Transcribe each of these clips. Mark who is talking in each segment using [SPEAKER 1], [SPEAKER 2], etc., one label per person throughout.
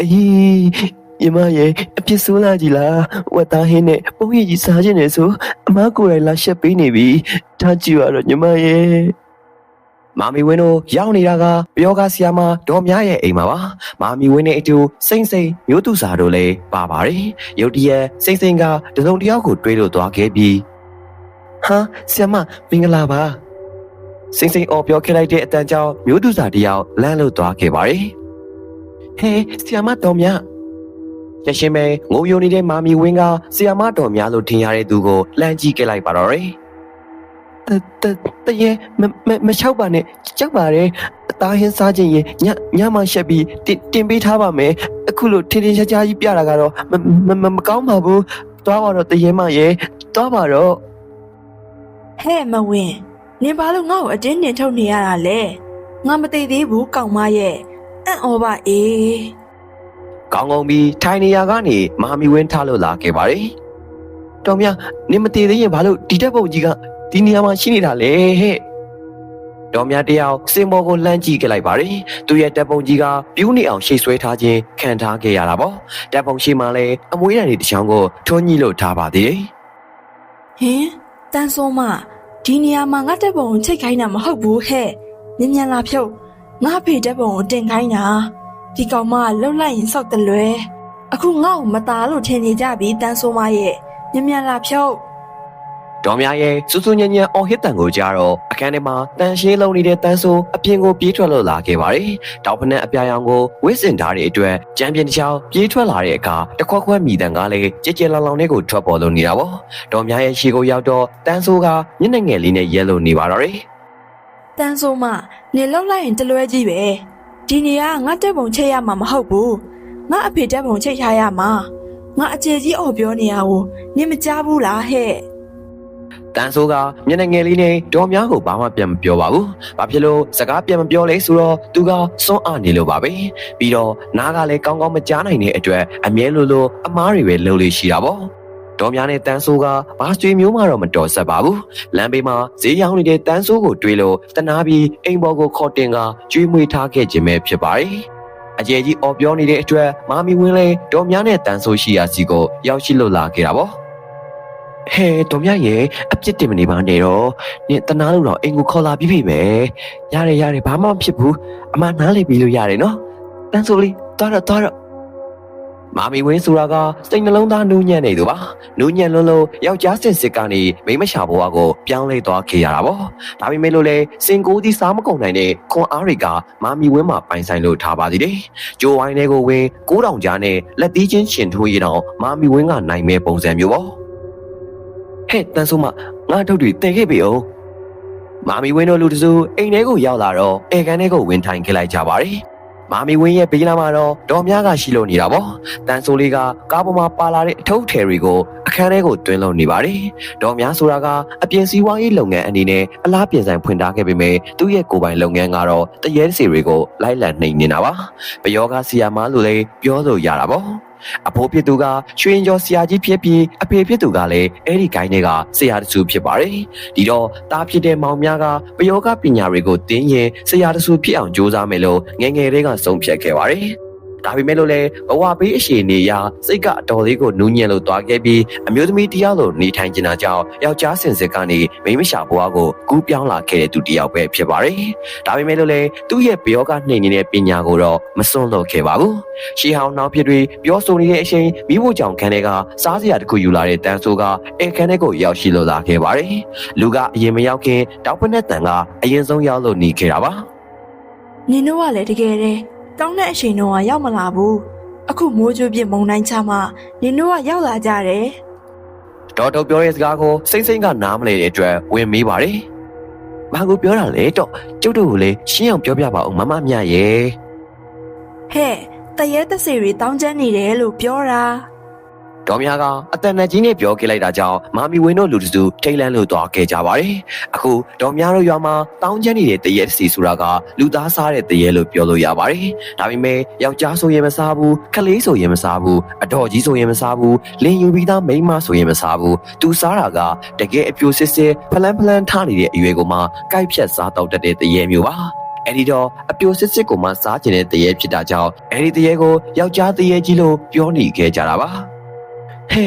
[SPEAKER 1] အေးညီမရဲ့အပြစ်ဆိုးလာကြီးလားဝတ်သားဟင်းနဲ့ပုံရိပ်ကြီးစားခြင်းနဲ့ဆိုအမကိုယ်တိုင်လာရှက်ပေးနေပြီထားကြည့်ရတော့ညီမရဲ့မာမီဝင်းတို့ရောက်နေတာကပယောဂဆီယာမဒေါ်မြရဲ့အိမ်မှာပါမာမီဝင်းနဲ့အတူစိမ့်စိမ့်မျိုးသူစာတို့လည်းပါပါတယ်ရုတ်တရက်စိမ့်စိမ့်ကတစုံတစ်ယောက်ကိုတွေးလို့သွားခဲ့ပြီးဟာဆီယာမမင်္ဂလာပါစိမ့်စိမ့်အော်ပြောခဲ့လိုက်တဲ့အတန်ကြောင့်မျိုးသူစာတစ်ယောက်လမ်းလို့သွားခဲ့ပါတယ် ဟေးဆီယာမတော်မြရရှင်မဲငိုယိုနေတဲ့မာမီဝင်းကဆီယာမတော်များလို့ထင်ရတဲ့သူကိုလှမ်းကြည့်ခဲ့လိုက်ပါတော့တယ်တတတရေမမမချောက်ပါနဲ့ကြောက်ပါတယ်အသားဟင်းစားခြင်းရင်ညညမှရှက်ပြီးတင်တင်ပေးထားပါမယ်အခုလိုထင်ထင်ရှားရှားကြီးပြတာကတော့မမမမကောင်းပါဘူးသွားပါတော့တရေမရေသွားပါတော့
[SPEAKER 2] ဟဲ့မဝင်းနင်ဘာလို့ငါ့ကိုအတင်းနှင်ထုတ်နေရတာလဲငါမသိသေးဘူးကောင်မရဲ့ အံ့ဩပါအေး
[SPEAKER 1] ကောင်းကောင်းပြီးထိုင်နေရကနေမာမီဝင်းထားလို့လာခဲ့ပါတယ်တော်မြနင်မတည်သေးရင်ဘာလို့ဒီတက်ပုံကြီးကဒီနေရာမှာရှိနေတာလဲဟဲ့တော်မြတယောက်စင်မော်ကိုလှမ်းကြည့်ခဲ့လိုက်ပါတယ်သူရဲ့တက်ပုံကြီးကပြူးနေအောင်ရှိတ်ဆွဲထားခြင်းခံထားခဲ့ရတာပေါ့တက်ပုံရှိမှလည်းအမွေးရည်တစ်ချောင်းကိုထွန်းညှိလို့ထားပါသေးတယ်
[SPEAKER 2] ဟင်တန်းစိုးမဒီနေရာမှာငါတက်ပုံကိုချိတ်ခိုင်းတာမဟုတ်ဘူးဟဲ့မြင်မြန်လာဖြုတ် ငါဖေတက်ပုံကိုတင်ခိုင်းတာဒီကောင်မကလှုပ်လိုက်ရင်စောက်တယ်လွယ်အခုငါ့ကိုမตาလို့ထင်နေကြပြီတန်းစိုးမရဲ့မြင်မြန်လာဖြုတ်
[SPEAKER 1] တော်များရဲ့စူးစူးညံ့ညံ့အော်ဟစ်တန်ကိုကြားတော့အခန်းထဲမှာတန်ရှင်းလုံးနေတဲ့တန်းဆိုးအပြင်ကိုပြေးထွက်လို့လာခဲ့ပါတယ်။တောက်ဖက်နဲ့အပြာရောင်ကိုဝစ်စင်ထားတဲ့အတွက်ကြံပြင်းတစ်ချောင်းပြေးထွက်လာတဲ့အခါတခွက်ခွက်မိတန်ကလည်းကြဲကြဲလောင်လောင်နဲ့ကိုထွက်ပေါ်လို့နေတာပေါ့။တော်များရဲ့ရှေကိုရောက်တော့တန်းဆိုးကမျက်နှာငယ်လေးနဲ့ရဲလို့နေပါတော့တယ်
[SPEAKER 2] တန်းစိုးမနေလှုပ်လိုက်ရင်တလွဲကြီးပဲဒီနေရာကငါတက်ပုံချိတ်ရမှာမဟုတ်ဘူးငါအဖေတက်ပုံချိတ်ထားရမှာငါအကျေကြီးအော်ပြောနေရကိုနင်မကြားဘူးလားဟဲ့။
[SPEAKER 1] တန်းဆိုးကမျက်နှာငယ်လေးနဲ့တော်များကိုဘာမှပြန်မပြောပါဘူး။ဘာဖြစ်လို့စကားပြန်မပြောလဲဆိုတော့သူကစွန့်အားနေလို့ပါပဲ။ပြီးတော့နားကလည်းကောင်းကောင်းမကြားနိုင်တဲ့အတွက်အမြဲလိုလိုအမားတွေပဲလှုပ်လို့ရှိတာပေါ့။ တော်များနဲ့တန်းဆိုးကဘာဆွေမျိုးမှတော့မတော်ဆက်ပါဘူး။လမ်းဘေးမှာဈေးရောင်းနေတဲ့တန်းဆိုးကိုတွေးလို့တနာပြီးအိမ်ပေါ်ကိုခေါ်တင်ကကျွေးမွေးထားခဲ့ခြင်းပဲဖြစ်ပါတယ်။အကျယ်ကြီးအော်ပြောနေတဲ့အတွက်မာမီဝင်းလဲတော်များနဲ့တန်းဆိုးရှိရာစီကိုရောက်ရှိလို့လာခဲ့တာပေါ့။ဟဲတော်မြရဲ့အပြစ်တင်မနေပါနဲ့တော့နင်တနာလို့တော့အိမ်ကိုခေါ်လာပြီးပြီပဲရတယ်ရတယ်ဘာမှမဖြစ်ဘူးအမနားလေပြီးလို့ရတယ်နော်တန်းဆိုလေးသွားတော့သွားတော့ မာမီဝင်းဆိုတာကစိတ်နှလုံးသားနူးညံ့နေသူပါနူးညံ့လုံးလုံးယောက်ျားစင်စစ်ကနေမိန်းမရှာဘဝကိုပြောင်းလဲသွားခဲ့ရတာပေါ့ဒါပေမဲ့လို့လေစင်ကိုကြီးစားမကုန်နိုင်တဲ့ခွန်အားတွေကမာမီဝင်းမှာပိုင်ဆိုင်လို့ထားပါသေးတယ်ဂျိုဝိုင်းတွေကိုဝင်9000ကြားနဲ့လက်သီးချင်းရှင်ထိုးရတော့မာမီဝင်းကနိုင်မဲ့ပုံစံမျိုးပေါ့ဟဲ့တန်းဆိုးမငါထုတ်တွေတည်ခဲ့ပြီအောင်မာမီဝင်းတို့လူတစုအိမ်ထဲကိုရောက်လာတော့အေကန်ထဲကိုဝင်ထိုင်ခဲ့လိုက်ကြပါတယ် မာမီဝင်းရဲ့ဘေးနားမှာတော့ဒေါ်များကရှိလို့နေတာပေါ့တန်းဆိုးလေးကကားပေါ်မှာပါလာတဲ့အထုပ်ထည်တွေကိုအခန်းထဲကိုတွင်းလုံးနေပါတယ်ဒေါ်များဆိုတာကအပြင်စည်းဝါးရေးလုပ်ငန်းအနေနဲ့အလားပြင်ဆိုင်ဖွင့်ထားခဲ့ပေမဲ့သူ့ရဲ့ကိုယ်ပိုင်လုပ်ငန်းကတော့တရေစီတွေကိုလိုက်လံနှိမ်နေတာပါပယောကဆီယာမလို့လည်းပြောလို့ရတာပေါ့ အဖိုးဖြစ်သူကရွှေရင်ကျော်ဆရာကြီးဖြစ်ပြီးအဖေဖြစ်သူကလည်းအဲ့ဒီဂိုင်းတွေကဆရာတစုဖြစ်ပါတယ်။ဒီတော့တားဖြစ်တဲ့မောင်များကပယောဂပညာတွေကိုတင်းရင်ဆရာတစုဖြစ်အောင်ကြိုးစားမယ်လို့ငယ်ငယ်လေးကဆုံးဖြတ်ခဲ့ပါတယ်။ ဒါပေမဲ့လို့လည်းဘဝပေးအရှိနေရာစိတ်ကအတော်လေးကိုနူးညံ့လို့သွားခဲ့ပြီးအမျိုးသမီးတယောက်လိုနေထိုင်ကျင်တာကြောင့်ယောက်ျားစင်စစ်ကနေမိန်းမရှာဘဝကိုကူးပြောင်းလာခဲ့တဲ့သူတယောက်ပဲဖြစ်ပါတယ်။ဒါပေမဲ့လို့လည်းသူ့ရဲ့ဘယောဂနှိမ်နေတဲ့ပညာကိုတော့မစွန့်လွတ်ခဲ့ပါဘူး။ရှီဟောင်းနောက်ဖြစ်တွေပြောဆိုနေတဲ့အချိန်မိဖို့ကြောင့်ခန်းတွေကစားစရာတစ်ခုယူလာတဲ့တန်းဆိုးကအဲခန်းထဲကိုရောက်ရှိလို့လာခဲ့ပါတယ်။လူကအရင်မရောက်ခင်တောက်ဖက်နဲ့တန်ကအရင်ဆုံးရောက်လို့နေခဲ့တာပါ။
[SPEAKER 2] နင်တို့ကလည်းတကယ်တည်း တောင်းတဲ့အချိန်တော့ရောက်မလာဘူးအခုမိုးကြိုးပြစ်မုန်တိုင်းချမှနင်တို့ကရောက်လာကြတယ်
[SPEAKER 1] ဒေါက်တာပြောတဲ့စကားကိုစိမ့်စိမ့်ကနားမလဲတဲ့အတွက်ဝင်မေးပါတယ်။ဘာကိုပြောတာလဲတော့ကျုပ်တို့ကိုလည်းရှင်းအောင်ပြောပြပါဦးမမမြရဲ့
[SPEAKER 2] ဟဲ့တရေတစေတွေတောင်းကျမ်းနေတယ်လို့ပြောတာ။
[SPEAKER 1] ဒေါ်များကအတန်နဲ့ကြီးနဲ့ပြောခဲ့လိုက်တာကြောင့်မာမီဝင်းတို့လူတစုထိတ်လန့်လို့သွားခဲ့ကြပါတယ်။အခုဒေါ်များတို့ရွာမှာတောင်းကျမ်းနေတဲ့တရက်စီဆိုတာကလူသားစားတဲ့တရက်လို့ပြောလို့ရပါတယ်။ဒါပေမဲ့ယောက်ျားဆိုရင်မစားဘူး၊ကလေးဆိုရင်မစားဘူး၊အတော်ကြီးဆိုရင်မစားဘူး၊လင်ယူပြီးသားမိန်းမဆိုရင်မစားဘူး။သူစားတာကတကယ်အပြိုစစ်စစ်ဖလန်းဖလန်းထားနေတဲ့အရွယ်ကိုမှကိုက်ဖြတ်စားတော့တတ်တဲ့တရက်မျိုးပါ။အဲ့ဒီတော့အပြိုစစ်စစ်ကိုမှစားကျင်တဲ့တရေဖြစ်တာကြောင့်အဲ့ဒီတရေကိုယောက်ျားတရေကြီးလို့ပြောနေခဲ့ကြတာပါ ဟဲ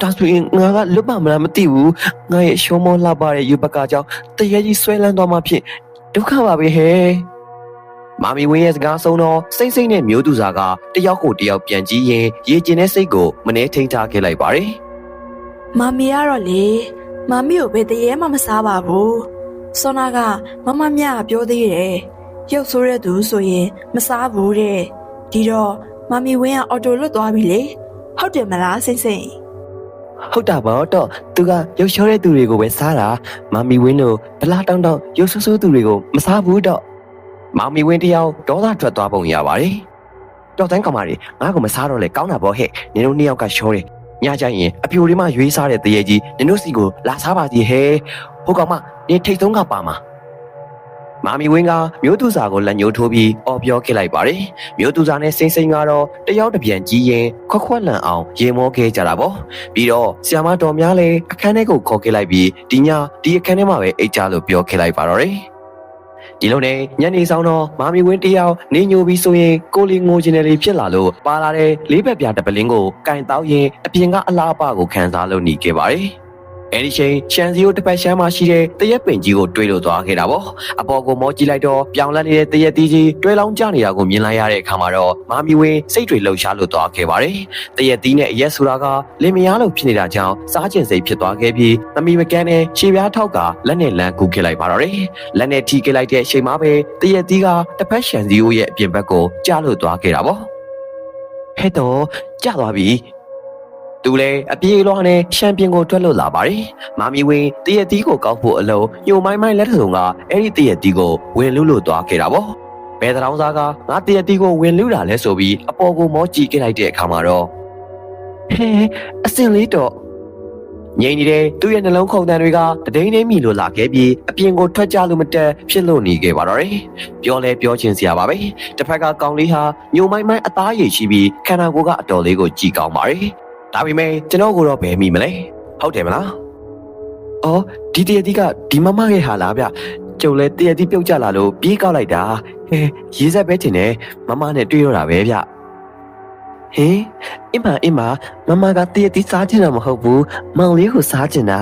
[SPEAKER 1] ဒါဆိုရင်ငါကလွတ်ပါမလားမသိဘူးငါရဲ့ရှုံးမောလှပတဲ့ယူပကာကြောင့်တရေကြီးဆွဲလန်းသွားမှဖြစ်ဒုက္ခပါပဲဟဲ့မာမီဝင်းရဲ့စကားဆုံးတော့စိမ့်စိမ့်နဲ့မျိုးသူစာကတယောက်ကိုတယောက်ပြန်ကြည့်ရင်ရေကျင်တဲ့စိတ်ကိုမနှဲထိန်ထားခဲ့လိုက်ပါတယ်
[SPEAKER 2] မမီကတော့လေမမီကိုဘယ်တရေမှမစားပါဘူးစောနာကမမမြကပြောသေးတယ်ရုပ်ဆိုးတဲ့သူဆိုရင်မစားဘူးတဲ့ဒီတော့မမီဝင်းကအော်တိုလွတ်သွားပြီလေ ဟုတ်တယ်မလားစိမ့်စိမ့်
[SPEAKER 1] ဟုတ်တာပေါ့တော့သူကရုပ်ချောတဲ့သူတွေကိုပဲစားတာမမီဝင်းတို့ဘလားတောင်းတောင်းရုပ်ဆိုးဆိုးသူတွေကိုမစားဘူးတော့မမီဝင်းတယောက်ဒေါသထွက်သွားပုံရပါတယ်တော်တန်းကောင်မလေးငါကမစားတော့လေကောင်းတာပေါ့ဟဲ့နင်တို့နှစ်ယောက်ကချောတယ်ညကြရင်အပြိုလေးမှရွေးစားတဲ့တရေကြီးနင်တို့စီကိုလာစားပါစီဟဲ့ဟုတ်ကောင်မနင်ထိတ်ဆုံးကပါမှာ မာမီဝင်းကမျိုးသူစာကိုလက်ညှိုးထိုးပြီးအော်ပြောခဲ့လိုက်ပါတယ်မျိုးသူစာနဲ့စိမ့်စိမ့်ကတော့တယောက်တစ်ပြန်ကြီးရင်ခွက်ခွက်လန့်အောင်ရေမောခဲ့ကြတာပေါ့ပြီးတော့ဆီယမတော်များလည်းအခန်းထဲကိုခေါ်ခဲ့လိုက်ပြီးဒီညဒီအခန်းထဲမှာပဲအိတ်ကြလို့ပြောခဲ့လိုက်ပါတော့တယ်ဒီလိုနဲ့ညနေဆောင်တော့မာမီဝင်းတယောက်နေညိုပြီးဆိုရင်ကိုလီငိုချင်တယ်လေးဖြစ်လာလို့ပါလာတဲ့လေးဘက်ပြားတပလင်းကိုကင်တောက်ရင်အပြင်ကအလားအပကိုခံစားလို့หนีခဲ့ပါတယ် အဲဒီချိန်ရှန်စီကိုတစ်ပတ်ရှမ်းမှာရှိတဲ့တရက်ပင်ကြီးကိုတွေးလို့သွားခဲ့တာပေါ့အပေါ်ကိုမောကြည့်လိုက်တော့ပြောင်းလဲနေတဲ့တရက်တီးကြီးတွဲလောင်းကျနေတာကိုမြင်လိုက်ရတဲ့အခါမှာတော့မာမီဝင်းစိတ်တွေလှုပ်ရှားလို့သွားခဲ့ပါတယ်တရက်သီးနဲ့အရက်ဆိုတာကလင်မယားလို့ဖြစ်နေတာကြောင့်စားကျင်စိတ်ဖြစ်သွားခဲ့ပြီးသမီးမကန်နဲ့ခြေပြားထောက်ကလက်နဲ့လမ်းကူးခဲ့လိုက်ပါတော့တယ်။လက်နဲ့ထိခဲ့လိုက်တဲ့အချိန်မှာပဲတရက်သီးကတစ်ဖက်ရှန်စီယိုရဲ့အပြင်ဘက်ကိုကြားလို့သွားခဲ့တာပေါ့။ဟဲ့တော့ကြသွားပြီ။ သူလည်းအပြေးလွှားနဲ့ရှမ်ပီယံကိုထွက်လို့လာပါတယ်။မာမီဝင်းတရက်သီးကိုကောက်ဖို့အလုံးညိုမိုင်းမိုင်းလက်ထုံကအဲ့ဒီတရက်သီးကိုဝင်လူလို့သွားခဲ့တာပေါ့။ဘယ်တောင်စားကငါတရက်သီးကိုဝင်လူတာလဲဆိုပြီးအပေါ်ကိုမောကြည့်ခဲ့လိုက်တဲ့အခါမှာတော့ဟဲအစင်လေးတော့ငိမ့်နေတဲ့သူ့ရဲ့နှလုံးခုန်တန်တွေကတဒိန်းနေမိလို့လာခဲ့ပြီးအပြင်ကိုထွက်ကြလို့မတက်ဖြစ်လို့နေခဲ့ပါတော့တယ်။ပြောလဲပြောချင်းစရာပါပဲ။တစ်ဖက်ကကောင်လေးဟာညုံမိုင်းမိုင်းအသားရည်ရှိပြီးခန္ဓာကိုယ်ကအတော်လေးကိုကြည်ကောင်းပါရဲ့။ ဒါပေမဲ့ကျွန်တော်ကိုတော့ဘယ်မိမလဲ။ဟုတ်တယ်မလား။အော်ဒီတရတိကဒီမမရဲ့ဟာလားဗျ။ကျုပ်လဲတရတိပြုတ်ကြလာလို့ပြေးကောက်လိုက်တာ။ဟဲရေးဆက်ပဲတင်တယ်မမနဲ့တွေ့ရတာပဲဗျ။ဟင်အမအမမမကတည့်တီးစားချင်တာမဟုတ်ဘူးမောင်လေးကိုစားချင်တာ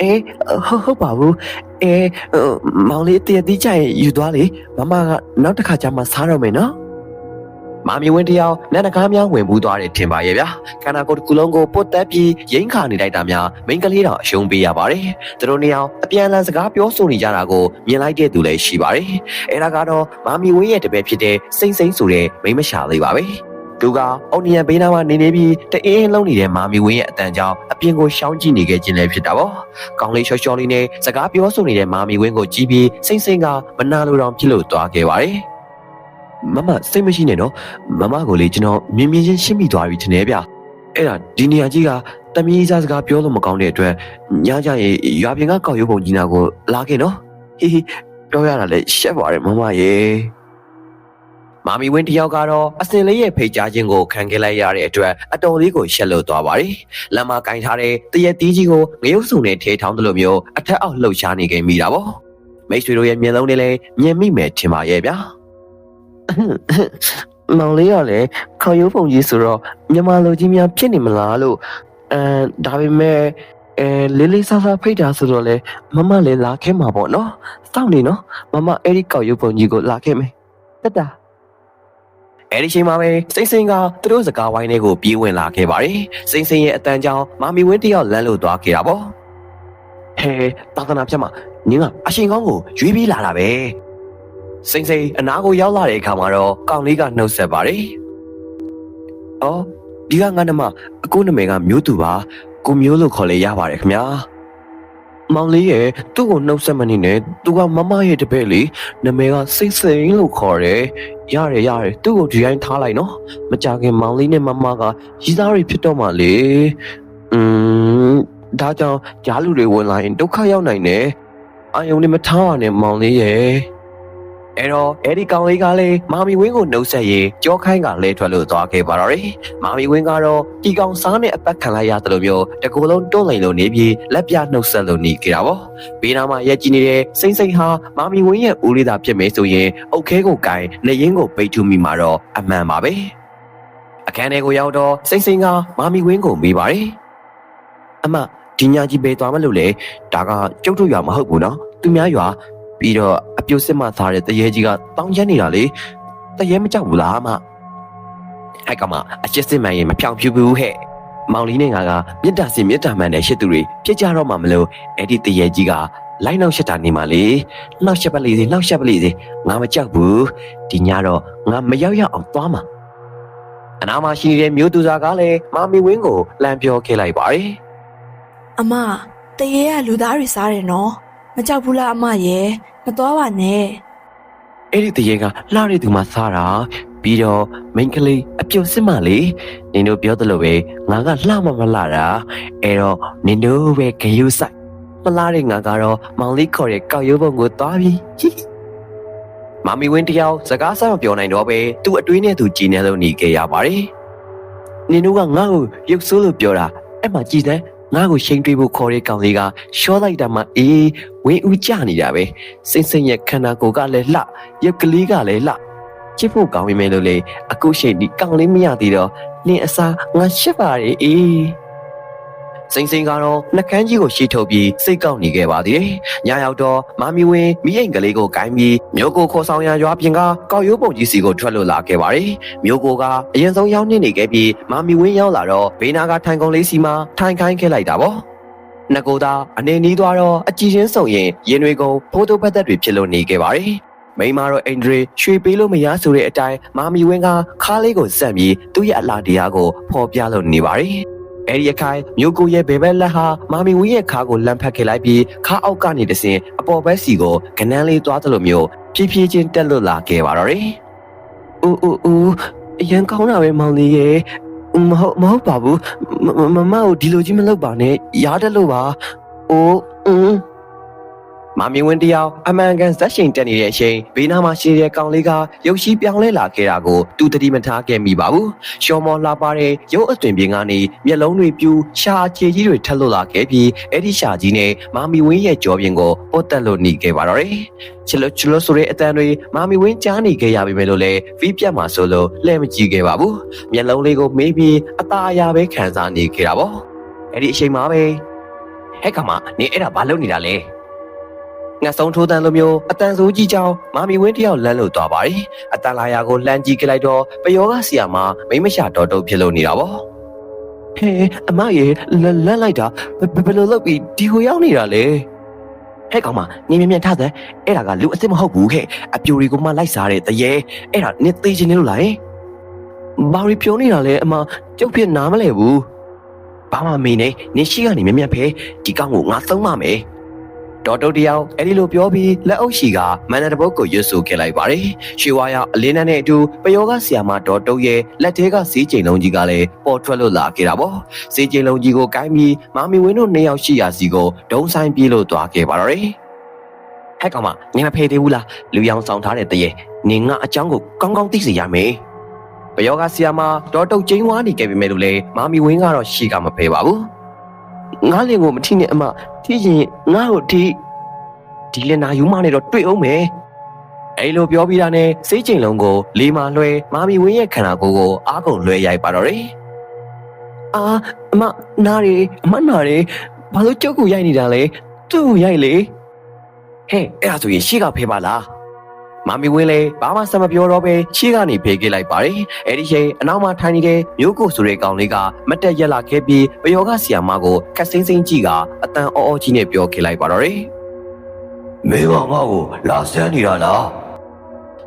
[SPEAKER 1] အေးဟုတ်ဟုတ်ပါဘူးအေးဟိုမောင်လေးတည့်တီးကြရင်ယူသွားလေမမကနောက်တစ်ခါကျမှစားတော့မယ်နော် မာမီဝင်းတယောက်လက်နကားများဝင်ပူးသွားတယ်ထင်ပါရဲ့ဗျာခန္ဓာကိုယ်တစ်ခုလုံးကိုပုတ်တက်ပြီးရိမ့်ခါနေလိုက်တာများမိန်းကလေးတော့အရှုံးပေးရပါတယ်သူတို့နှစ်ယောက်အပြန်အလှန်စကားပြောဆိုနေကြတာကိုမြင်လိုက်တဲ့သူလည်းရှိပါတယ်အဲ့ဒါကတော့မာမီဝင်းရဲ့တပည့်ဖြစ်တဲ့စိမ့်စိမ့်ဆိုတဲ့မိန်းမရှာလေးပါပဲသူကအော်နီယန်ဘေးနားမှာနေနေပြီးတအင်းလုံးနေတဲ့မာမီဝင်းရဲ့အတန်ကြောင့်အပြင်ကိုရှောင်းကြည့်နေခဲ့ခြင်းလည်းဖြစ်တာပေါ့။ကောင်းလေးချောချောလေးနဲ့စကားပြောဆိုနေတဲ့မာမီဝင်းကိုကြည့်ပြီးစိမ့်စိမ့်ကမနာလိုတောင်ဖြစ်လို့သွားခဲ့ပါတယ်။ မမစိတ်မရှိနဲ့နော်။မမကိုလေကျွန်တော်မြင်မြင်ချင်းရှင်းမိသွားပြီထင်တယ်ဗျ။အဲ့ဒါဒီနေရာကြီးကတမီးစားစကားပြောလို့မကောင်းတဲ့အတွက်ညကြရင်ရွာပြင်ကကောက်ရုပ်ပုံကြီးနာကိုလာခဲ့နော်။ဟီဟီပြောရတာလည်းရှက်ပါတယ်မမရဲ့။မာမီဝင်းတယောက်ကတော့အစင်လေးရဲ့ဖိတ်ကြားခြင်းကိုခံခဲ့လိုက်ရတဲ့အတွက်အတော်လေးကိုရှက်လို့သွားပါတယ်။လမ်းမှာကင်ထားတဲ့တရက်တီးကြီးကိုငရုတ်စုံနဲ့ထေထောင်းတယ်လို့မျိုးအထက်အောက်လှုပ်ရှားနေခဲ့မိတာပေါ့။မိတ်ဆွေတို့ရဲ့မျက်လုံးတွေလည်းမြင်မိမယ်ထင်ပါရဲ့ဗျာ။ မောင်လေးကလည်းခေါ်ရိုးပုံကြီးဆိုတော့မြန်မာလူကြီးများဖြစ်နေမလားလို့အဲဒါပေမဲ့အဲလေးလေးဆဆဖိတ်တာဆိုတော့လေမမလည်းလာခဲ့မှာပေါ့နော်။စောင့်နေနော်မမအဲ့ဒီခေါ်ရိုးပုံကြီးကိုလာခဲ့မယ်။တက်တာအဲ့ဒီချိန်မှာပဲစိမ့်စိမ့်ကသူတို့စကားဝိုင်းလေးကိုပြေးဝင်လာခဲ့ပါတယ်။စိမ့်စိမ့်ရဲ့အတန်ကြောင့်မာမီဝင်းတယောက်လမ်းလို့သွားခဲ့တာပေါ့။ဟဲတာသနာဖြတ်မှာနင်းကအရှင်ကောင်းကိုရွေးပြီးလာတာပဲ။ စိမ့်စိမ့်အနာကိုရောက်လာတဲ့အခါမှာတော့ကောင်လေးကနှုတ်ဆက်ပါတယ်။အော်ဒီကငါနမအကိုနာမည်ကမျိုးသူပါ။ကိုမျိုးလို့ခေါ်လေရပါတယ်ခင်ဗျာ။မောင်လေးရဲ့သူ့ကိုနှုတ်ဆက်မနေနဲ့သူကမမရဲ့တပည့်လေနာမည်ကစိတ်စိမ့်လို့ခေါ်တယ်ရတယ်ရတယ်သူ့ကိုဒီတိုင်းထားလိုက်နော်မကြခင်မောင်လေးနဲ့မမကရီးသားတွေဖြစ်တော့မှလေอืมဒါကြောင့်ကြားလူတွေဝင်လာရင်ဒုက္ခရောက်နိုင်တယ်အာယုံနဲ့မထားရနဲ့မောင်လေးရဲ့ အဲ့တော့အဲ့ဒီကောင်လေးကလည်းမာမီဝင်းကိုနှုတ်ဆက်ရင်ကြောခိုင်းကလဲထွက်လို့သွားခဲ့ပါတော့တယ်မာမီဝင်းကတော့ဒီကောင်စားနဲ့အပတ်ခံလိုက်ရတယ်လို့မျိုးတကူလုံးတွန်းလိန်လို့နေပြီးလက်ပြနှုတ်ဆက်လို့နေကြတာပေါ့ဘေးနားမှာရက်ကြည့်နေတဲ့စိမ့်စိမ့်ဟာမာမီဝင်းရဲ့ဦးလေးသာဖြစ်မယ်ဆိုရင်အုတ်ခဲကိုကင်နေရင်ကိုပိတ်ထူမိမှာတော့အမှန်ပါပဲအခန်းထဲကိုရောက်တော့စိမ့်စိမ့်ကမာမီဝင်းကိုမေးပါတယ်အမဒီညာကြီးပဲသွားမလို့လေဒါကကျုပ်တို့ရွာမဟုတ်ဘူးနော်သူများရွာပြီးတော့ အပြုတ်စစ်မှသားတဲ့တရေကြီးကတောင်းကျမ်းနေတာလေတရေမကြောက်ဘူးလားမဟဲ့ကမအချစ်စစ်မှန်ရင်မဖြောင်ဖြူဘူးဟဲ့မောင်လေးနဲ့ငါကမြစ်တာစင်မြစ်တာမှန်တဲ့ရှစ်သူတွေပြစ်ကြတော့မှမလို့အဲ့ဒီတရေကြီးကလိုက်နောက်ရှက်တာနေမှလေနောက်ရှက်ပလေးစီနောက်ရှက်ပလေးစီငါမကြောက်ဘူးဒီညတော့ငါမရောက်ရောက်အောင်သွားမှာအနာမရှိနေတဲ့မျိုးသူစားကလည်းမာမီဝင်းကိုလမ်းပြောခဲ့လိုက်ပါတယ်
[SPEAKER 2] အမတရေကလူသားတွေစားတယ်နော်မကြောက်ဘူးလားအမရဲ့ မသွားပါနဲ့
[SPEAKER 1] အဲ့ဒီတရေကလှရတဲ့သူမှစားတာပြီးတော့မိန်းကလေးအပြုတ်စစ်မှလေနင်တို့ပြောသလိုပဲငါကလှမမလှတာအဲ့တော့နင်တို့ပဲဂယုဆိုင်မလှတဲ့ငါကတော့မောင်လေးခေါ်တဲ့ကောက်ရိုးပုံကိုသွားပြီမမီဝင်းတယောက်စကားဆက်မပြောနိုင်တော့ပဲသူ့အတွင်းနဲ့သူကြည်နေလို့နေခဲ့ရပါတယ်နင်တို့ကငါ့ကိုရုပ်ဆိုးလို့ပြောတာအဲ့မှာကြည်တဲ့ ငါ့ကိုရှိန်တွေးဖို့ခေါ်တဲ့ကောင်လေးကရှောလိုက်တာမှအေးဝင်းဦးကြနေတာပဲစိမ့်စိမ့်ရဲ့ခန္ဓာကိုယ်ကလည်းလှရုပ်ကလေးကလည်းလှချစ်ဖို့ကောင်းပြီမယ်လို့လေအခုရှိန်ဒီကောင်လေးမရသေးတော့နင်အစားငါရှစ်ပါရဲ့အေး စိန်စိန်ကတော့နှကန်းကြီးကိုရှီထုတ်ပြီးစိတ်ကောက်နေခဲ့ပါသေးတယ်။ညရောက်တော့မမီဝင်းမိအိမ်ကလေးကိုဂိုင်းပြီးမြို့ကိုခေါ်ဆောင်ရန်ရွာပြင်ကကောက်ရိုးပုံကြီးစီကိုထွက်လို့လာခဲ့ပါတယ်။မြို့ကိုကအရင်ဆုံးရောက်နေနေခဲ့ပြီးမမီဝင်းရောက်လာတော့ဘေးနာကထိုင်ကုန်လေးစီမှာထိုင်ခိုင်းခဲ့လိုက်တာပေါ့။နကိုသားအနေနီးသွားတော့အကြည့်ချင်းဆုံရင်ရင်တွေကုန်ဖိုးတိုးပတ်သက်တွေဖြစ်လို့နေခဲ့ပါတယ်။မိန်းမတော့အင်ဒရီရွှေပေးလို့မရဆိုတဲ့အတိုင်းမာမီဝင်းကခါးလေးကိုစက်ပြီးသူ့ရဲ့အလားတရားကိုဖော်ပြလို့နေပါတယ်။ အဲဒီအခိုင်မျိုးကိုရဲ့ဘေဘက်လက်ဟာမာမီဝင်းရဲ့ခါးကိုလမ်းဖက်ခဲ့လိုက်ပြီးခါးအောက်ကနေတဆင်အပေါ်ဘက်စီကိုကနန်းလေးသွားသလိုမျိုးဖြည်းဖြည်းချင်းတက်လွတ်လာခဲ့ပါတော့တယ်။ဦးဦးဦးအရင်ကောင်းတာပဲမောင်လေးရဲ့မဟုတ်မဟုတ်ပါဘူးမမမမကိုဒီလိုကြီးမလုပ်ပါနဲ့ရားတယ်လို့ပါ။အိုး အင်းမမီဝင်းတယောက်အမှန်ကန်ဇက်ရှိန်တက်နေတဲ့အချိန်ဘေးနားမှာရှိတဲ့ကောင်လေးကရုပ်ရှိပြောင်းလဲလာခဲ့တာကိုသူတတိမထားခဲ့မိပါဘူး။ရှော်မော်လာပါတဲ့ရုပ်အသွင်ပြင်ကနေမျက်လုံးတွေပြူရှာချေကြီးတွေထက်လွတ်လာခဲ့ပြီးအဲ့ဒီရှာကြီးနဲ့မမီဝင်းရဲ့ကြောပြင်ကိုပုတ်တက်လို့နေခဲ့ပါတော့တယ်။ချစ်လို့ချစ်လို့ဆိုတဲ့အတန်တွေမမီဝင်းကြားနေခဲ့ရပြီမဲ့လို့လေဗီးပြတ်မှာဆိုလို့လှည့်မကြည့်ခဲ့ပါဘူး။မျက်လုံးလေးကိုမေးပြီးအตาအရာပဲခံစားနေခဲ့တာပေါ့။အဲ့ဒီအချိန်မှာပဲဟဲ့ကမနေအဲ့ဒါဘာလုပ်နေတာလဲ။ ငါဆုံးထိုးတန်လိုမျိုးအတန်ဆိုးကြီးကြောင်မာမီဝင်းတယောက်လမ်းလို့သွားပါတယ်။အတန်လာယာကိုလှမ်းကြည့်ကြလိုက်တော့ပယောကဆီယာမှာမိမရှာတော်တုတ်ဖြစ်လို့နေတာပေါ့။ဟဲအမရေလလန့်လိုက်တာဘယ်ဘယ်လိုလုပ်ပြီးဒီကိုရောက်နေတာလဲ။ဟဲ့ကောင်မနေမြင်မြင်ထားတဲ့အဲ့ဒါကလူအစ်စ်မဟုတ်ဘူးခဲ့အပြူတွေကိုမှလိုက်စားတဲ့တရေအဲ့ဒါနစ်သေးခြင်းလို့လား။ဘာရီပြောနေတာလဲအမကျုပ်ဖြစ်နားမလဲဘူး။ဘာမှမင်းနေနင်ရှိကနေမြင်မြင်ဖဲဒီကောင်ကိုငါသုံးပါမယ်။ တော်တုတ်တယောက်အဲ့ဒီလိုပြောပြီးလက်အုပ်ရှိကမန္တတပုတ်ကိုရွတ်ဆိုခဲ့လိုက်ပါတယ်။ရွှေဝါရအလင်းနဲ့အတူပယောကဆီယာမတော်တုတ်ရဲ့လက်သေးကစီးကျိန်လုံးကြီးကလည်းပေါ်ထွက်လို့လာခဲ့တာပေါ့။စီးကျိန်လုံးကြီးကိုကိုင်းပြီးမာမီဝင်းတို့နှစ်ယောက်ရှိရာစီကိုဒုံဆိုင်ပြေးလို့သွားခဲ့ပါတော့တယ်။ဟဲ့ကောင်မငင်မဖေးသေးဘူးလားလူရောင်ဆောင်ထားတဲ့တရေနင်ငါအချောင်းကိုကောင်းကောင်းသိစေရမယ်။ပယောကဆီယာမတော်တုတ်ကျင်းဝါနေခဲ့ပြီမဲ့လို့လေမာမီဝင်းကတော့ရှိကမဖေးပါဘူး။ ငါလင်ကိုမထိနဲ့အမထိရင်ငါ့ကိုထိဒီလင်နာယူမနဲ့တော့တွေ့အောင်မယ်အဲ့လိုပြောပြီးတာနဲ့စေးချိန်လုံးကိုလေးမလွှဲမာမီဝင်းရဲ့ခန္ဓာကိုယ်ကိုအားကုန်လွှဲရိုက်ပါတော့တယ်အာအမနာရီအမနာရီဘာလို့ကြောက်ကိုရိုက်နေတာလဲသူ့ကိုရိုက်လေဟဲ့အဲ့ဒါဆိုရင်ရှေ့ကဖေးပါလား မာမီဝင်းလည်းဘာမှဆက်မပြောတော့ပဲရှေ့ကနေဖေးခဲ့လိုက်ပါတယ်အဲ့ဒီချိန်အနောက်မှာထိုင်နေတဲ့မျိုးကိုဆိုတဲ့ကောင်လေးကမတ်တက်ရက်လာခဲ့ပြီးပယောကဆီယာမကိုခက်စင်းစင်းကြည့်ကအတန်အော်အော်ကြီးနဲ့ပြောခဲ့လိုက်ပါတော့တယ်
[SPEAKER 3] မေမငါ့ကိုလာဆန်းနေတာလား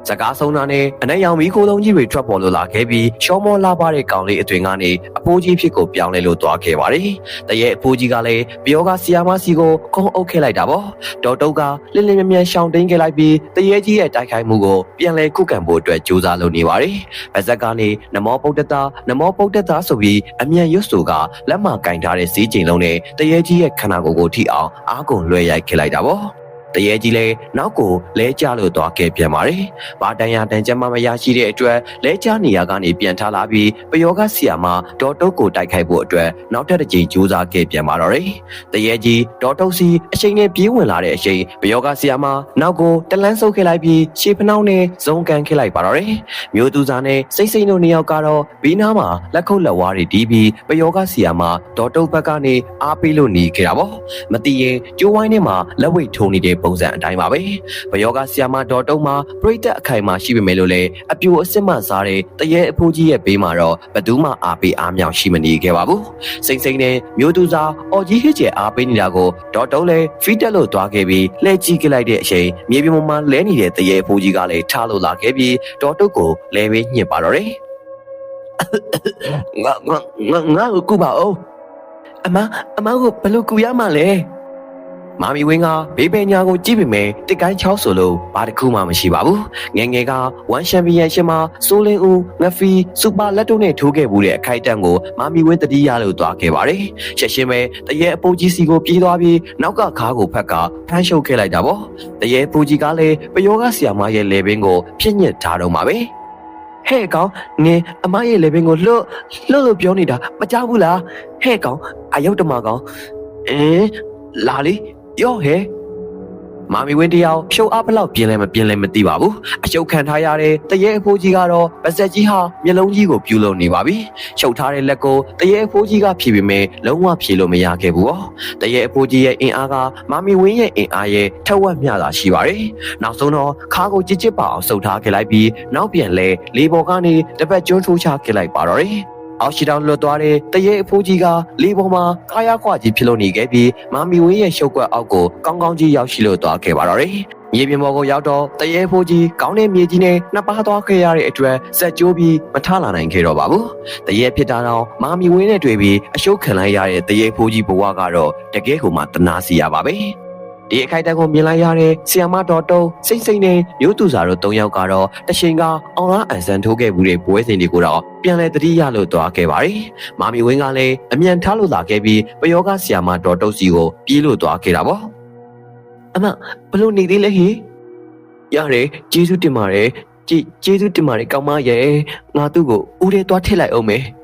[SPEAKER 1] စကားဆုံးတာနဲ့အနက်ရောင်မီခိုးလုံးကြီးတွေထွက်ပေါ်လို့လာခဲ့ပြီးရှောမောလာပါတဲ့ကောင်လေးအတွင်ကနေအဖိုးကြီးဖြစ်ကိုပြောင်းလဲလို့သွားခဲ့ပါတယ်။တရဲ့အဖိုးကြီးကလည်းပြောကဆီယာမစီကိုခုံအုပ်ခဲ့လိုက်တာပေါ့။ဒေါ်တုတ်ကလင်းလင်းမြန်မြန်ရှောင်တိန်ခဲ့လိုက်ပြီးတရဲ့ကြီးရဲ့တိုက်ခိုက်မှုကိုပြန်လဲခုခံဖို့အတွက်ကြိုးစားလုပ်နေပါတယ်။ဗဇက်ကနေနမောပုတ်တတာနမောပုတ်တတာဆိုပြီးအမြန်ရွတ်ဆိုကလက်မကင်ထားတဲ့ဈေးကျင်လုံးနဲ့တရဲ့ကြီးရဲ့ခန္ဓာကိုယ်ကိုထိအောင်အားကုန်လွှဲရိုက်ခဲ့လိုက်တာပေါ့။ တတရေကြီးလည်းနောက်ကိုလဲကျလို့သွားခဲ့ပြန်ပါတယ်။ဘာတန်ရတန်ကြမ်းမမရရှိတဲ့အတွက်လဲကျနေရကနေပြန်ထားလာပြီးပယောဂဆီယာမှာဒေါ်တုတ်ကိုတိုက်ခိုက်ဖို့အတွက်နောက်ထပ်တစ်ကြိမ်ကြိုးစားခဲ့ပြန်ပါတော့တယ်။တရေကြီးဒေါ်တုတ်စီအချိန်နဲ့ပြေးဝင်လာတဲ့အချိန်ပယောဂဆီယာမှာနောက်ကိုတလန်းဆုပ်ခဲ့လိုက်ပြီးရှေးဖနှောင်းနဲ့ဇုံကန်ခဲ့လိုက်ပါတော့တယ်။မျိုးသူစားနဲ့စိတ်စိတ်တို့နှစ်ယောက်ကတော့ဘီနာမှာလက်ခုပ်လက်ဝါးတွေတီးပြီးပယောဂဆီယာမှာဒေါ်တုတ်ဘက်ကနေအားပေးလို့နေခဲ့တာပေါ့။မတိရင်ကျိုးဝိုင်းထဲမှာလက်ဝိတ်ထုံနေတဲ့ပုံစံအတိုင်းပါပဲ။ပယောဂဆီယာမှာဒေါ်တုတ်မှာပြိတက်အခိုင်မှာရှိပေမဲ့လို့လေအပြိုအစစ်မှစားတဲ့တရေအဖိုးကြီးရဲ့ဘေးမှာတော့ဘသူမှအားပေးအားမြောက်ရှိမနေခဲ့ပါဘူး။စိမ့်စိမ့်နဲ့မျိုးသူစားအော်ကြီးဟစ်ကျဲအားပေးနေတာကိုဒေါ်တုတ်လည်းဖီတက်လို့သွားခဲ့ပြီးလှည့်ကြည့်ကြလိုက်တဲ့အချိန်မြေပြင်ပေါ်မှာလဲနေတဲ့တရေအဖိုးကြီးကလည်းထားလို့လာခဲ့ပြီးဒေါ်တုတ်ကိုလဲပေးညှစ်ပါတော့တယ်။ငါငါငါငါကိုကူပါအောင်အမအမကိုဘယ်လိုကူရမှာလဲ မာမီဝင်းကဘေးပညာကိုကြည့်ပေမဲ့တစ်ကိုင်းချောက်ဆိုလို့ဘာတစ်ခုမှမရှိပါဘူးငယ်ငယ်ကဝမ်ချန်ပီယံရှင်မှာစိုးလင်းဦးငဖီစူပါလက်တုံးနဲ့ထိုးခဲ့မှုတဲ့အခိုက်အတန့်ကိုမာမီဝင်းတတိယလို့သွားခဲ့ပါတယ်ချက်ရှင်ပဲတရေအပိုးကြီးစီကိုပြေးသွားပြီးနောက်ကခါကိုဖက်ကဖမ်းရှုပ်ခဲ့လိုက်တာပေါ့တရေအပိုးကြီးကလည်းပယောဂဆီယာမရဲ့လေဘင်းကိုပြစ်ညစ်ထားတော့မှာပဲဟဲ့ကောင်ငင်အမရဲ့လေဘင်းကိုလှုပ်လှုပ်လို့ပြောနေတာမကြောက်ဘူးလားဟဲ့ကောင်အယုတ်တမကောင်အင်းလာလေ ယောဟဲမာမီဝင်းတယောက်ဖြုတ်အားဘလောက်ပြင်းလဲမပြင်းလဲမသိပါဘူးအရှုပ်ခံထားရတဲ့တရေအဖိုးကြီးကတော့ပါဆက်ကြီးဟာမျက်လုံးကြီးကိုပြူလို့နေပါပြီရှုပ်ထားတဲ့လက်ကိုတရေအဖိုးကြီးကဖြေပေမဲ့လုံးဝဖြေလို့မရခဲ့ဘူး哦တရေအဖိုးကြီးရဲ့အင်အားကမာမီဝင်းရဲ့အင်အားရဲ့ထက်ဝက်မျှတာရှိပါတယ်နောက်ဆုံးတော့ခါကိုကြစ်ကြစ်ပါအောင်စုပ်ထားခဲ့လိုက်ပြီးနောက်ပြန်လဲလေပေါ်ကနေတပတ်ကျွန်းထိုးချခဲ့လိုက်ပါတော့တယ် အောက်ရှိတောင်လွတ်သွားတဲ့တရေအဖိုးကြီးကလေပေါ်မှာကာယခွာကြီးဖြစ်လို့နေခဲ့ပြီးမာမီဝင်းရဲ့ရှုပ်ကွက်အောက်ကိုကောင်းကောင်းကြီးရောက်ရှိလို့သွားခဲ့ပါတော့တယ်။မြေပြင်ပေါ်ကိုရောက်တော့တရေအဖိုးကြီးကောင်းတဲ့မြေကြီးနဲ့နှစ်ပါးသွားခဲ့ရတဲ့အတွက်စက်ကြိုးပြီးမထလာနိုင်ခဲ့တော့ပါဘူး။တရေဖြစ်တာတော့မာမီဝင်းနဲ့တွေ့ပြီးအရှုပ်ခံလိုက်ရတဲ့တရေအဖိုးကြီးဘဝကတော့တကယ်ကိုမှတနာစီရပါပဲ။ ဒီအခိုက်အတန့်ကိုမြင်လိုက်ရတဲ့ဆီယမတော်တုံးစိတ်စိတ်နဲ့မျိုးသူစာတို့၃ယောက်ကတော့တရှင်ကအောင်လားအန်ဆန်ထိုးခဲ့မှုတွေပွဲစဉ်တွေကိုတော့ပြန်လဲတတိယလို့သွားခဲ့ပါတယ်။မာမီဝင်းကလည်းအမြန်ထားလို့လာခဲ့ပြီးပယောဂဆီယမတော်တုံးစီကိုပြေးလို့သွားခဲ့တာပေါ့။အမဘလို့နေသေးလဲဟေ။ရတယ်ကျေးဇူးတင်ပါတယ်။ကျေးကျေးဇူးတင်ပါတယ်ကောင်းမရဲ့ငါသူ့ကိုဦးထဲသွားထည့်လိုက်အောင်မယ်။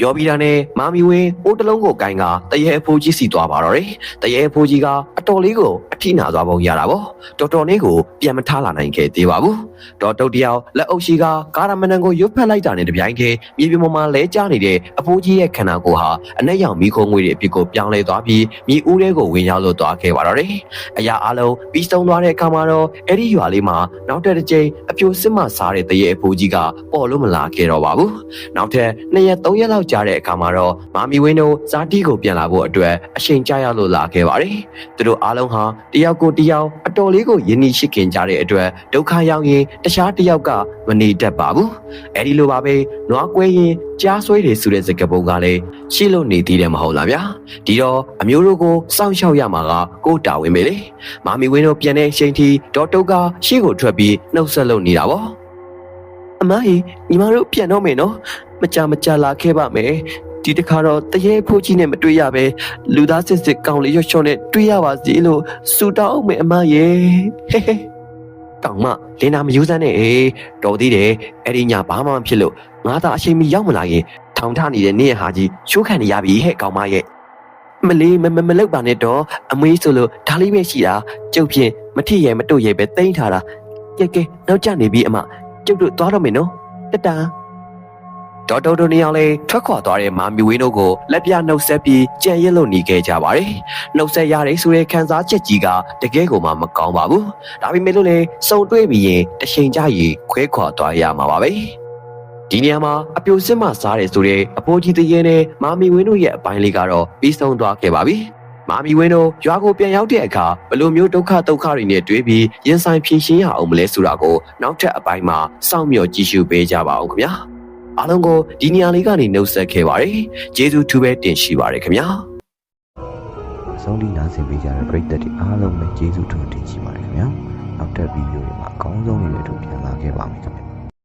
[SPEAKER 1] ပြောပြီးတာနဲ့မာမီဝင်းအိုးတလုံးကိုကင်ကတရေအဖိုးကြီးစီသွားပါတော့တယ်။တရေအဖိုးကြီးကအတော်လေးကိုအထိနာသွားပုံရတာပေါ့။တော်တော်လေးကိုပြန်မထားလာနိုင်ခဲ့သေးပါဘူး။တော်တုတ်တယောက်လက်အုပ်ရှိကကာရမဏန်ကိုရွတ်ဖက်လိုက်တာနဲ့တပြိုင်တည်းမြေပြင်ပေါ်မှာလဲကျနေတဲ့အဖိုးကြီးရဲ့ခန္ဓာကိုယ်ဟာအနက်ရောင်မီးခိုးငွေတွေအဖြစ်ကိုပြောင်းလဲသွားပြီးမြေဦးထဲကိုဝင်ရောက်လို့သွားခဲ့ပါတော့တယ်။အရာအလုံးပြီးဆုံးသွားတဲ့အခါမှာတော့အဲ့ဒီရွာလေးမှာနောက်တစ်ကြိမ်အပြိုစစ်မှစားတဲ့တရေအဖိုးကြီးကပေါ်လို့မလာခဲ့တော့ပါဘူး။နောက်ထပ်နှစ်ရက်သုံးရက်လောက်ကြာတဲ့အခါမှာတော့မာမီဝင်းတို့ဇာတိကိုပြန်လာဖို့အတွက်အချိန်ကြာရလို့လာခဲ့ပါတယ်။သူတို့အားလုံးဟာတယောက်ကိုတယောက်အတော်လေးကိုယဉ်နီရှိခင်ကြတဲ့အတွက်ဒုက္ခရောက်ရင်တခြားတယောက်ကမနေတတ်ပါဘူး။အဲဒီလိုပါပဲနွားကွဲရင်ကြားဆွဲတယ်ဆိုတဲ့စကားပုံကလည်းရှိလို့နေသေးတယ်မဟုတ်လားဗျာ။ဒီတော့အမျိုးတို့ကိုစောင့်ရှောက်ရမှာကကိုတာဝန်ပဲလေ။မာမီဝင်းတို့ပြန်တဲ့အချိန်ထိဒေါ်တုတ်ကရှေ့ကိုထွက်ပြီးနှုတ်ဆက်လုပ်နေတာပေါ့။ အမကြီးညီမတို့ပြန်တော့မယ်နော်မကြမကြလာခဲ့ပါမယ်ဒီတခါတော့တရေဖိုးကြီးနဲ့မတွေ့ရပဲလူသားစစ်စစ်ကောင်းလေးရွှေချောနဲ့တွေ့ရပါစေလို့စူတောင်းမယ်အမရဲ့ဟဲဟဲတောင်မလင်းနာမယူစမ်းနဲ့အေးတော်သေးတယ်အဲ့ဒီညဘာမှမဖြစ်လို့ငါသာအချိန်မီရောက်မလာရင်ထောင်ထနေတဲ့နေ့ရဟာကြီးရှိုးခံနေရပြီဟဲ့ကောင်မရဲ့မလေးမမမလောက်ပါနဲ့တော့အမွေးဆိုလို့ဒါလေးပဲရှိတာကျုပ်ဖြင့်မထည့်ရဲမတို့ရဲပဲတိမ့်ထားတာကဲကဲနောက်ကျနေပြီအမ ကျုပ်တို့သွားတော့မယ်နော်တတန်ဒေါ်တော်တို့နေအောင်လေထွက်ခွာသွားတဲ့မာမီဝင်းတို့ကိုလက်ပြနှုတ်ဆက်ပြီးကြံရစ်လို့နေခဲ့ကြပါတယ်။နှုတ်ဆက်ရတယ်ဆိုတဲ့ခံစားချက်ကြီးကတကယ်ကိုမှမကောင်းပါဘူး။ဒါပေမဲ့လို့လေစုံတွေ့ပြီးရင်တချိန်ကြရင်ခွဲခွာသွားရမှာပါပဲ။ဒီနေရာမှာအပြိုစစ်မှစားတယ်ဆိုတဲ့အဖိုးကြီးတရေနဲ့မာမီဝင်းတို့ရဲ့အပိုင်းလေးကတော့ပြီးဆုံးသွားခဲ့ပါပြီ။ မာမီဝင်းတို့ရွာကိုပြန်ရောက်တဲ့အခါဘယ်လိုမျိုးဒုက္ခဒုက္ခတွေနဲ့တွေ့ပြီးရင်ဆိုင်ဖြေရှင်းရအောင်မလဲဆိုတာကိုနောက်ထပ်အပိုင်းမှာစောင့်မျှော်ကြည့်ရှုပေးကြပါအောင်ခင်ဗျာ။အားလုံးကိုဒီနေရာလေးကနေနှုတ်ဆက်ခဲ့ပါတယ်။ကျေးဇူးထူးပဲတင်ရှိပါတယ်ခင်ဗျာ။
[SPEAKER 4] အဆုံးထိနားဆင်ပေးကြတဲ့ပရိသတ်တွေအားလုံးပဲကျေးဇူးတင်ရှိပါတယ်ခင်ဗျာနောက်ထပ်ဗီဒီယိုတွေမှာအကောင်းဆုံးတွေနဲ့အတူပြန်လာခဲ့ပါမယ်ခင်ဗျာ